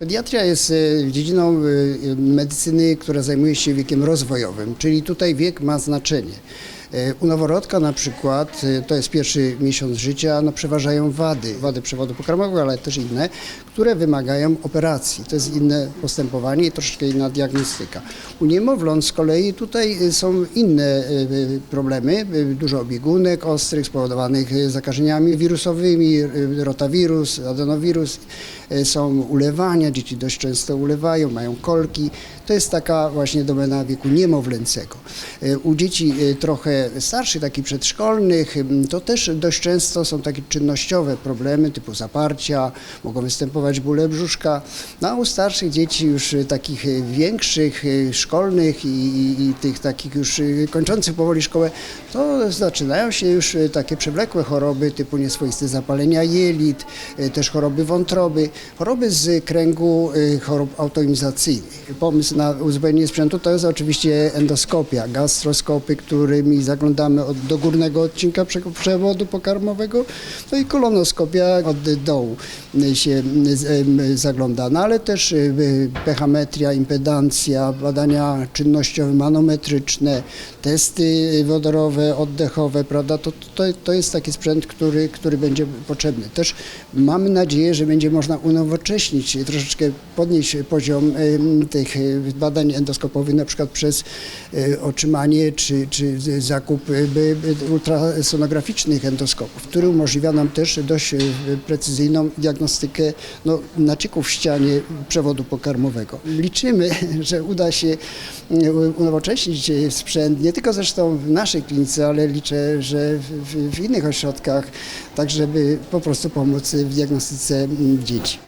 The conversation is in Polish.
Pediatria jest e, dziedziną e, medycyny, która zajmuje się wiekiem rozwojowym, czyli tutaj wiek ma znaczenie. E, U noworodka na przykład, e, to jest pierwszy miesiąc życia, no przeważają wady, wady przewodu pokarmowego, ale też inne, które wymagają operacji. To jest inne postępowanie i troszeczkę inna diagnostyka. U niemowląt z kolei tutaj e, są inne problemy, dużo biegunek ostrych spowodowanych zakażeniami wirusowymi, rotawirus, adenowirus, są ulewania, dzieci dość często ulewają, mają kolki. To jest taka właśnie domena wieku niemowlęcego. U dzieci trochę starszych, takich przedszkolnych, to też dość często są takie czynnościowe problemy typu zaparcia, mogą występować bóle brzuszka. No, a u starszych dzieci już e, takich e, większych, e, szkolnych i, i, i tych takich już kończących powoli szkołę, to zaczynają się już takie przewlekłe choroby typu nieswoiste zapalenia jelit, też choroby wątroby, choroby z kręgu chorób autoimizacyjnych. Pomysł na uzupełnienie sprzętu to jest oczywiście endoskopia, gastroskopy, którymi zaglądamy od, do górnego odcinka prze- przewodu pokarmowego, no i kolonoskopia od dołu się zagląda, no ale też e, pechametria, impedancja, badania czynnościowe, manometryczne, testy wodorowe, oddechowe, prawda, to, to, to jest taki sprzęt, który, który będzie potrzebny. Też mamy nadzieję, że będzie można unowocześnić, troszeczkę podnieść poziom tych badań endoskopowych, na przykład przez e, otrzymanie czy, czy z- zakup ultrasonograficznych endoskopów, który umożliwia nam też dość e, precyzyjną diagnostykę no, nacieków w ścianie przewodu pokarmowego. Liczymy, że uda się e, unowocześnić e, sprzęt, nie tylko zresztą w naszej klinice, ale liczę, że w, w, innych ośrodkach, tak żeby po prostu pomóc w diagnostyce dzieci.